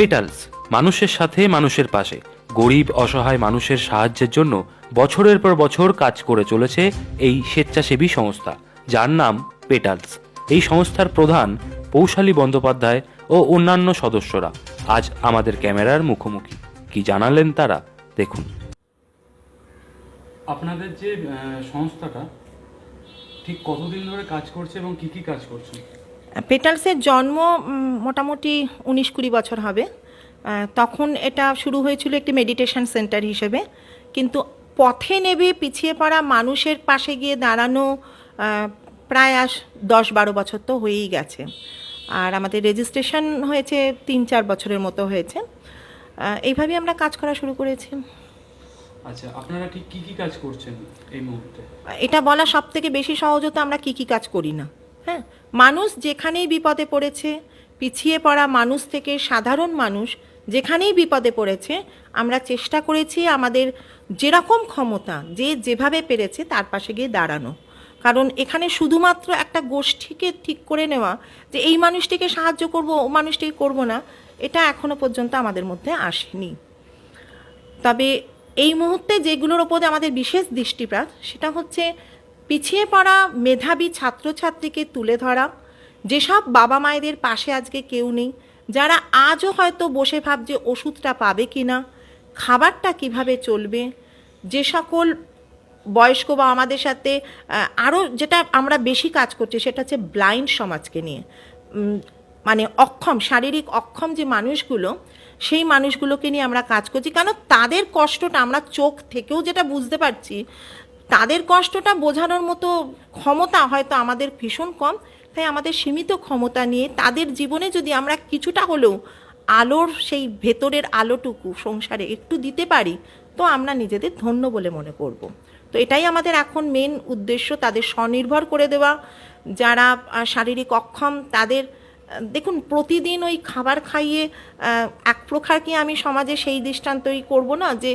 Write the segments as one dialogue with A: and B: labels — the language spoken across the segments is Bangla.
A: পেটালস মানুষের সাথে মানুষের পাশে। গরিব, অসহায় মানুষের সাহায্যের জন্য বছরের পর বছর কাজ করে চলেছে এই স্বেচ্ছাসেবী সংস্থা, যার নাম পেটালস। এই সংস্থার প্রধান পৌশালী বন্দ্যোপাধ্যায় ও অন্যান্য সদস্যরা। আজ আমাদের ক্যামেরার মুখোমুখি। কি জানালেন তারা? দেখুন।
B: আপনাদের যে সংস্থাটা ঠিক কতদিন ধরে কাজ করছে এবং কি কি কাজ করছে?
C: পেটালসের জন্ম মোটামুটি উনিশ কুড়ি বছর হবে। তখন এটা শুরু হয়েছিল একটি মেডিটেশন সেন্টার হিসেবে। কিন্তু পথে নেবে পিছিয়ে পড়া মানুষের পাশে গিয়ে দাঁড়ানো প্রায় আস দশ বারো বছর তো হয়েই গেছে। আর আমাদের রেজিস্ট্রেশন হয়েছে তিন চার বছরের মতো হয়েছে। এইভাবেই আমরা কাজ করা শুরু করেছি।
B: আচ্ছা আপনারা ঠিক কি কি কাজ করছেন এই মুহূর্তে?
C: এটা বলা সব থেকে বেশি সহজ হতো আমরা কি কি কাজ করি না। মানুষ যেখানেই বিপদে পড়েছে, পিছিয়ে পড়া মানুষ থেকে সাধারণ মানুষ যেখানেই বিপদে পড়েছে, আমরা চেষ্টা করেছি আমাদের যেরকম ক্ষমতা, যে যেভাবে পেরেছে তার পাশে গিয়ে দাঁড়ানো। কারণ এখানে শুধুমাত্র একটা গোষ্ঠীকে ঠিক করে নেওয়া, যে এই মানুষটিকে সাহায্য করব, ও মানুষটিকে করব না, এটা এখনও পর্যন্ত আমাদের মধ্যে আসেনি। তবে এই মুহূর্তে যেগুলোর ওপরে আমাদের বিশেষ দৃষ্টিপাত, সেটা হচ্ছে পিছিয়ে পড়া মেধাবী ছাত্রছাত্রীকে তুলে ধরা, যেসব বাবা মায়েদের পাশে আজকে কেউ নেই, যারা আজও হয়তো বসে ভাবছে ওষুধটা পাবে কি না খাবারটা কীভাবে চলবে, যে সকল বয়স্ক বা আমাদের সাথে আরও যেটা আমরা বেশি কাজ করছি সেটা হচ্ছে ব্লাইন্ড সমাজকে নিয়ে। মানে অক্ষম, শারীরিক অক্ষম যে মানুষগুলো, সেই মানুষগুলোকে নিয়ে আমরা কাজ করছি। কেন? তাদের কষ্টটা আমরা চোখ থেকেও যেটা বুঝতে পারছি তাদের কষ্টটা বোঝানোর মতো ক্ষমতা হয়তো আমাদের ভীষণ কম, তাই আমাদের সীমিত ক্ষমতা নিয়ে তাদের জীবনে যদি আমরা কিছুটা হলেও আলোর সেই ভেতরের আলোটুকু সংসারে একটু দিতে পারি, তো আমরা নিজেদের ধন্য বলে মনে করব। তো এটাই আমাদের এখন মেন উদ্দেশ্য, তাদের স্বনির্ভর করে দেওয়া। যারা শারীরিক অক্ষম, তাদের দেখুন প্রতিদিন ওই খাবার খাইয়ে এক প্রকার কি আমি সমাজে সেই দৃষ্টান্তই করব না যে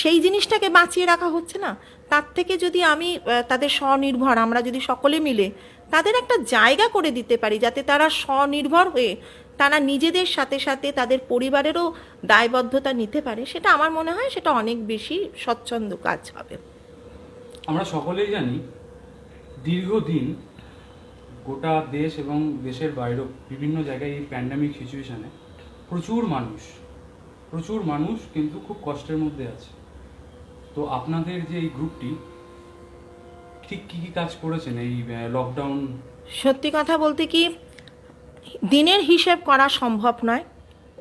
C: সেই জিনিসটাকে বাঁচিয়ে রাখা হচ্ছে না। তার থেকে যদি আমি তাদের স্বনির্ভর, আমরা যদি সকলে মিলে তাদের একটা জায়গা করে দিতে পারি, যাতে তারা স্বনির্ভর হয়ে তারা নিজেদের সাথে সাথে তাদের পরিবারেরও দায়বদ্ধতা নিতে পারে, সেটা আমার মনে হয় সেটা অনেক বেশি স্বচ্ছন্দ কাজ হবে।
B: আমরা সকলেই জানি দীর্ঘদিন গোটা দেশ এবং দেশের বাইরেও বিভিন্ন জায়গায় এই প্যান্ডামিক সিচুয়েশনে প্রচুর মানুষ প্রচুর মানুষ কিন্তু খুব কষ্টের মধ্যে আছে। তো আপনাদের যে এই গ্রুপটি, ঠিক কি কি কাজ করেছেন এই লকডাউন
C: সত্যি কথা বলতে কি, দিনের হিসেব করা সম্ভব নয়।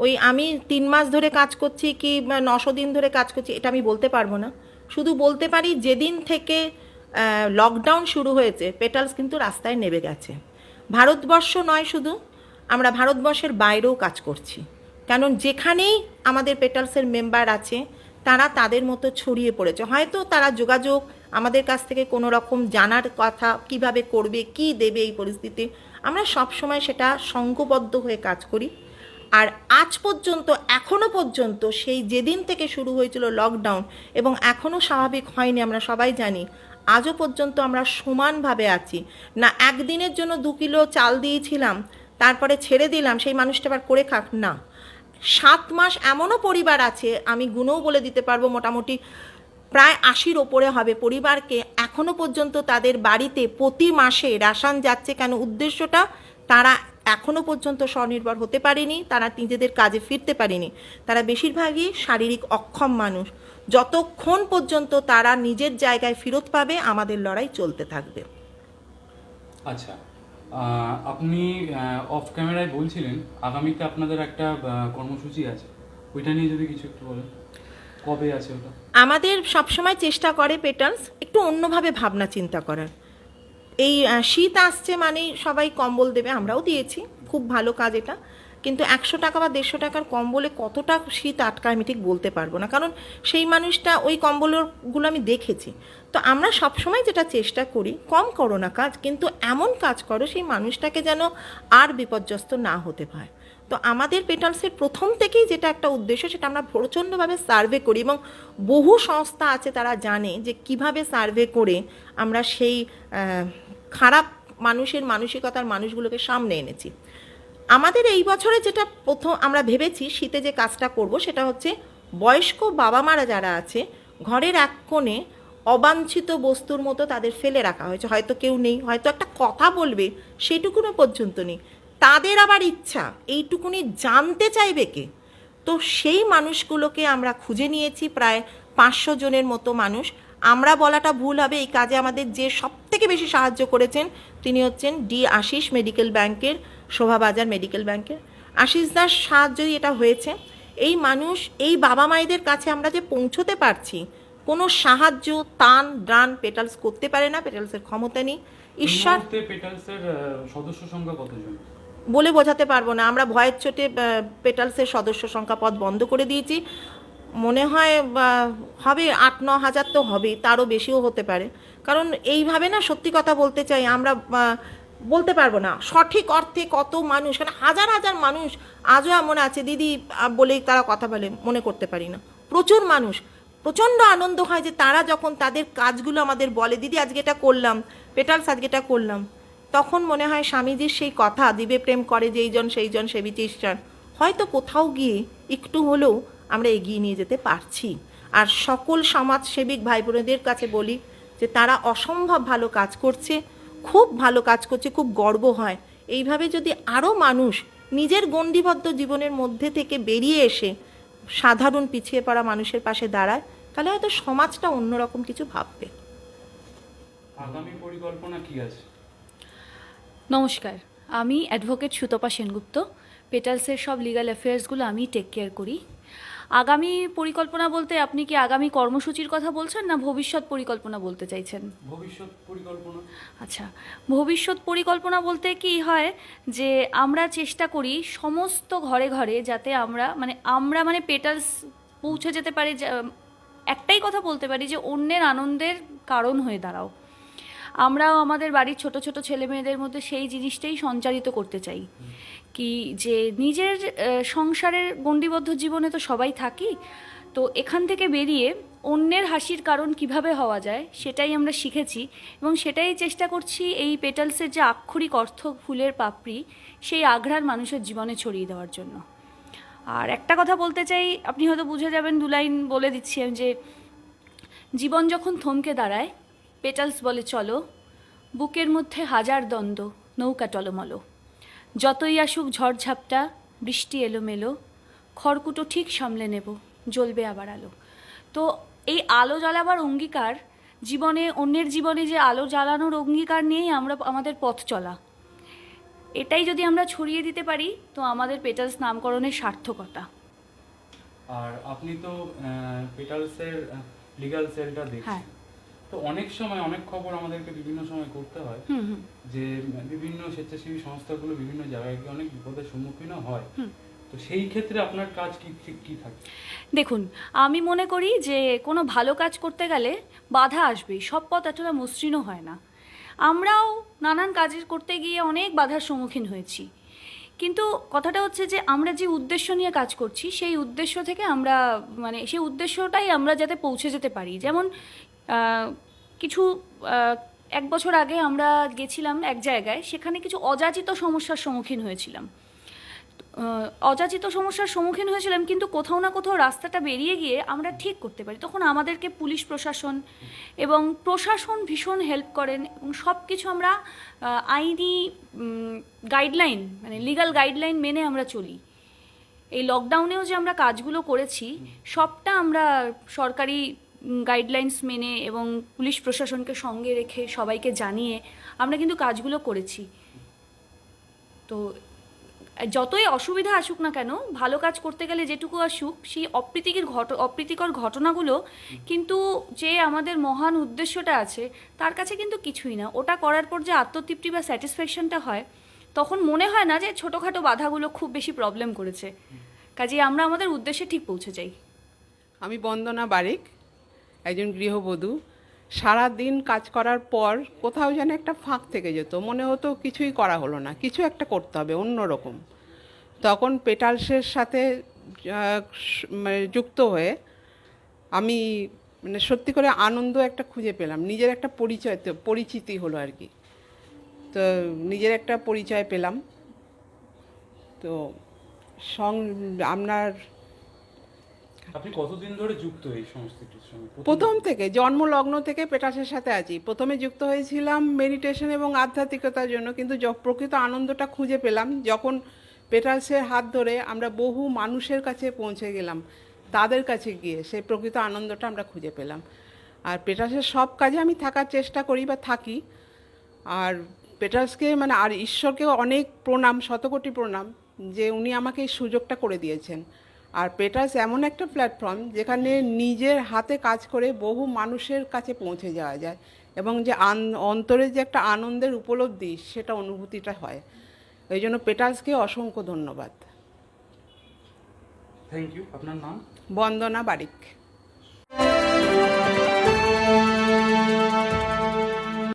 C: ওই আমি তিন মাস ধরে কাজ করছি কি নশো দিন ধরে কাজ করছি, এটা আমি বলতে পারব না। শুধু বলতে পারি, যেদিন থেকে লকডাউন শুরু হয়েছে পেটালস কিন্তু রাস্তায় নেমে গেছে। ভারতবর্ষ নয় শুধু, আমরা ভারতবর্ষের বাইরেও কাজ করছি। কারণ যেখানেই আমাদের পেটালসের মেম্বার আছে, তারা তাদের মতো ছড়িয়ে পড়েছে। হয়তো তারা যোগাযোগ আমাদের কাছ থেকে কোনো রকম জানার কথা কীভাবে করবে, কি দেবে এই পরিস্থিতি, আমরা সব সময় সেটা সংঘবদ্ধ হয়ে কাজ করি। আর আজ পর্যন্ত, এখনও পর্যন্ত সেই যেদিন থেকে শুরু হয়েছিল লকডাউন, এবং এখনও স্বাভাবিক হয়নি, আমরা সবাই জানি, আজও পর্যন্ত আমরা সমানভাবে আছি। না, একদিনের জন্য দু কিলো চাল দিয়েছিলাম, তারপরে ছেড়ে দিলাম, সেই মানুষটা আবার করে খাক, না। সাত মাস এমনও পরিবার আছে, আমি গুণও বলে দিতে পারব মোটামুটি প্রায় আশির ওপরে হবে পরিবারকে। এখনও পর্যন্ত তাদের বাড়িতে প্রতি মাসে রেশন যাচ্ছে কেন উদ্দেশ্যটা তারা এখনও পর্যন্ত স্বনির্ভর হতে পারেনি, তারা নিজেদের কাজে ফিরতে পারেনি। তারা বেশিরভাগই শারীরিক অক্ষম মানুষ। যতক্ষণ পর্যন্ত তারা নিজের জায়গায় ফেরত পাবে, আমাদের লড়াই চলতে থাকবে।
B: আচ্ছা। আপনি অফ ক্যামেরায় বলছিলেন, আগামীতে আপনাদের একটা কর্মসূচি আছে। ওইটা নিয়ে যদি কিছু একটু বলেন। কবে আছে ওটা?
C: আমাদের সবসময় চেষ্টা করে পেটার্নস একটু অন্যভাবে ভাবনা চিন্তা করার। এই শীত আসছে মানে সবাই কম্বল দেবে, আমরাও দিয়েছি। খুব ভালো কাজ এটা। কিন্তু একশো টাকা বা দেড়শো টাকার কম্বলে কতটা শীত আটকায় আমি ঠিক বলতে পারব না। কারণ সেই মানুষটা ওই কম্বলগুলো আমি দেখেছি। তো আমরা সবসময় যেটা চেষ্টা করি, কম করো না কাজ, কিন্তু এমন কাজ করো সেই মানুষটাকে যেন আর বিপর্যস্ত না হতে পারে তো আমাদের পেটালসের প্রথম থেকেই যেটা একটা উদ্দেশ্য, সেটা আমরা প্রচণ্ডভাবে সার্ভে করি এবং বহু সংস্থা আছে তারা জানে যে কীভাবে সার্ভে করে আমরা সেই খারাপ মানুষের মানসিকতার মানুষগুলোকে সামনে এনেছি। আমাদের এই বছরে যেটা প্রথম আমরা ভেবেছি শীতে যে কাজটা করব সেটা হচ্ছে বয়স্ক বাবা মারা যারা আছে, ঘরের এক কোণে অবাঞ্ছিত বস্তুর মতো তাদের ফেলে রাখা হয়েছে। হয়তো কেউ নেই, হয়তো একটা কথা বলবে সেটুকুনো পর্যন্ত নেই। তাদের আবার ইচ্ছা, এইটুকুনি জানতে চাইবে কে? তো সেই মানুষগুলোকে আমরা খুঁজে নিয়েছি, প্রায় পাঁচশো জনের মতো মানুষ। আমরা বলাটা ভুল হবে এই কাজে আমাদের যে সব থেকে বেশি সাহায্য করেছেন তিনি হচ্ছেন ডি আশিস মেডিকেল ব্যাংকের শোভাবাজার মেডিকেল ব্যাংকের। আশিস দাস সাহায্যই এটা হয়েছে। এই মানুষ এই বাবা মায়েদের কাছে আমরা যে পৌঁছতে পারছি কোনো সাহায্য তান দান পেটালস করতে পারে না পেটালসের ক্ষমতা নেই। ঈশ্বর
B: পেটালসের সদস্য সংখ্যা কতজন?
C: বলে বোঝাতে পারব না আমরা ভয়ের চোটে পেটালসের সদস্য সংখ্যা পদ বন্ধ করে দিয়েছি। মনে হয় হবে আট, ন হাজার তো হবেই, তারও বেশিও হতে পারে। কারণ এইভাবে না সত্যি কথা বলতে চাই, আমরা বলতে পারব না, সঠিক অর্থে কত মানুষ মানে হাজার হাজার মানুষ আজও এমন আছে, দিদি বলেই তারা কথা বলে, মনে করতে পারি না। প্রচুর মানুষ, প্রচণ্ড আনন্দ হয় যে তারা যখন তাদের কাজগুলো আমাদের বলে, দিদি আজকে এটা করলাম, পেটালস আজকে এটা করলাম। তখন মনে হয় স্বামীজির সেই কথা, দিবে প্রেম করে যেইজন সেইজন সেবিতে হয়তো কোথাও গিয়ে একটু হলেও আমরা এগিয়ে নিয়ে যেতে পারছি। আর সকল সমাজসেবিক ভাই বোনেদের কাছে বলি যে তারা অসম্ভব ভালো কাজ করছে খুব ভালো কাজ করছে খুব গর্ব হয়। এইভাবে যদি আরও মানুষ নিজের গণ্ডিবদ্ধ জীবনের মধ্যে থেকে বেরিয়ে এসে সাধারণ পিছিয়ে পড়া মানুষের পাশে দাঁড়ায় তাহলে হয়তো সমাজটা অন্যরকম কিছু ভাববে।
B: আগামী পরিকল্পনা কি আছে?
D: নমস্কার আমি অ্যাডভোকেট সুতপা সেনগুপ্ত। পেটালসের সব লিগ্যাল অ্যাফেয়ার্সগুলো আমি টেক কেয়ার করি। আগামী পরিকল্পনা বলতে আপনি কি আগামী কর্মসূচির কথা বলছেন না ভবিষ্যৎ পরিকল্পনা বলতে চাইছেন?
B: ভবিষ্যৎ পরিকল্পনা?
D: আচ্ছা ভবিষ্যৎ পরিকল্পনা বলতে কি হয় যে আমরা চেষ্টা করি সমস্ত ঘরে ঘরে যাতে আমরা মানে আমরা মানে পেটালস পৌঁছে যেতে পারি একটাই কথা বলতে পারি যে অন্যের আনন্দের কারণ হয়ে দাঁড়াও। আমরাও আমাদের বাড়ির ছোট ছোট ছেলে মেয়েদের মধ্যে সেই জিনিসটাই সঞ্চারিত করতে চাই। কি যে নিজের সংসারের গণ্ডিবদ্ধ জীবনে তো সবাই থাকি, তো এখান থেকে বেরিয়ে অন্যের হাসির কারণ কীভাবে হওয়া যায় সেটাই আমরা শিখেছি এবং সেটাই চেষ্টা করছি এই পেটালসের যে আক্ষরিক অর্থ ফুলের পাপড়ি, সেই আঘ্রাণ মানুষের জীবনে ছড়িয়ে দেওয়ার জন্য। আর একটা কথা বলতে চাই, আপনি হয়তো বুঝে যাবেন দু লাইন বলে দিচ্ছি আমি যে, জীবন যখন থমকে দাঁড়ায় পেটালস বলে চলো বুকের মধ্যে হাজার দ্বন্দ্ব নৌকা টলমলো। যতই আসুক ঝড়ঝাপটা বৃষ্টি এলোমেলো খড়কুটো ঠিক সামলে নেব জ্বলবে আবার আলো। তো এই আলো জ্বালাবার অঙ্গীকার জীবনে অন্যের জীবনে যে আলো জ্বালানোর অঙ্গীকার নিয়েই আমরা আমাদের পথ চলা। এটাই যদি আমরা ছড়িয়ে দিতে পারি তো আমাদের পেটালস নামকরণের সার্থকতা।
B: আর আপনি তো পেটালসের লিগ্যাল সেলটা দেখছেন।
D: হ্যাঁ।
B: তো অনেক সময় অনেক খবর আমাদেরকে বিভিন্ন সময় করতে হয় যে বিভিন্ন স্বেচ্ছাসেবী সংস্থাগুলো বিভিন্ন জায়গায় গিয়ে অনেক বিপদের সম্মুখীনও হয়। তো সেই ক্ষেত্রে আপনার কাজ কি ঠিক কি থাকে
D: দেখুন আমি মনে করি যে কোনো ভালো কাজ করতে গেলে বাধা আসবেই সব পথ এতটা মসৃণও হয় না। আমরাও নানান কাজের করতে গিয়ে অনেক বাধার সম্মুখীন হয়েছি। কিন্তু কথাটা হচ্ছে যে আমরা যে উদ্দেশ্য নিয়ে কাজ করছি সেই উদ্দেশ্য থেকে আমরা মানে সেই উদ্দেশ্যটাই আমরা যাতে পৌঁছে যেতে পারি। যেমন কিছু এক বছর আগে আমরা গেছিলাম এক জায়গায়, সেখানে কিছু অযাচিত সমস্যার সম্মুখীন হয়েছিলাম। অযাচিত সমস্যার সম্মুখীন হয়েছিলাম, কিন্তু কোথাও না কোথাও রাস্তাটা বেরিয়ে গিয়ে আমরা ঠিক করতে পারি। তখন আমাদেরকে পুলিশ, প্রশাসন এবং প্রশাসন ভীষণ হেল্প করেন এবং সব কিছু আমরা আইনি গাইডলাইন মানে লিগ্যাল গাইডলাইন মেনে আমরা চলি। এই লকডাউনেও যে আমরা কাজগুলো করেছি, সবটা আমরা সরকারি গাইডলাইন্স মেনে এবং পুলিশ প্রশাসনকে সঙ্গে রেখে সবাইকে জানিয়ে আমরা কিন্তু কাজগুলো করেছি। তো, যতই অসুবিধা আসুক না কেন, ভালো কাজ করতে গেলে যেটুকু আসুক, সেই অপ্রীতিকর ঘট, অপ্রীতিকর ঘটনাগুলো কিন্তু যে আমাদের মহান উদ্দেশ্যটা আছে, তার কাছে কিন্তু কিছুই না। ওটা করার পর যে আত্মতৃপ্তি বা স্যাটিসফ্যাকশনটা হয়, তখন মনে হয় না যে ছোটোখাটো বাধাগুলো খুব বেশি প্রবলেম করেছে। কাজেই আমরা আমাদের উদ্দেশ্যে ঠিক পৌঁছে যাই।
E: আমি বন্দনা বারিক। একজন গৃহবধূ সারা দিন কাজ করার পর কোথাও যেন একটা ফাঁক থেকে যেত। মনে হতো কিছুই করা হলো না, কিছু একটা করতে হবে, অন্য রকম। তখন পেটালসের সাথে মানে যুক্ত হয়ে আমি মানে সত্যি করে আনন্দ একটা খুঁজে পেলাম। নিজের একটা পরিচয়, তো পরিচিতি হলো আর কি। তো নিজের একটা পরিচয় পেলাম। তো সং, আপনার
B: আপনি কতদিন ধরে যুক্ত এই সংস্থাটির সঙ্গে?
E: প্রথম থেকে জন্মলগ্ন থেকে পেটাসের সাথে আছি। প্রথমে যুক্ত হয়েছিলাম মেডিটেশন এবং আধ্যাত্মিকতার জন্য কিন্তু প্রকৃত আনন্দটা খুঁজে পেলাম যখন পেটালসের হাত ধরে আমরা বহু মানুষের কাছে পৌঁছে গেলাম তাদের কাছে গিয়ে সেই প্রকৃত আনন্দটা আমরা খুঁজে পেলাম। আর পেটাসের সব কাজে আমি থাকার চেষ্টা করি বা থাকি। আর পেটার্সকে মানে আর ঈশ্বরকেও অনেক প্রণাম শতকোটি প্রণাম যে উনি আমাকে এই সুযোগটা করে দিয়েছেন। আর পেটার্স এমন একটা প্ল্যাটফর্ম যেখানে নিজের হাতে কাজ করে বহু মানুষের কাছে পৌঁছে যাওয়া যায় এবং যে অন্তরের যে একটা আনন্দের উপলব্ধি সেটা অনুভূতিটা হয়। এই জন্য পেটার্সকে অসংখ্য ধন্যবাদ।
B: থ্যাংক ইউ আপনার নাম?
E: বন্দনা বারিক।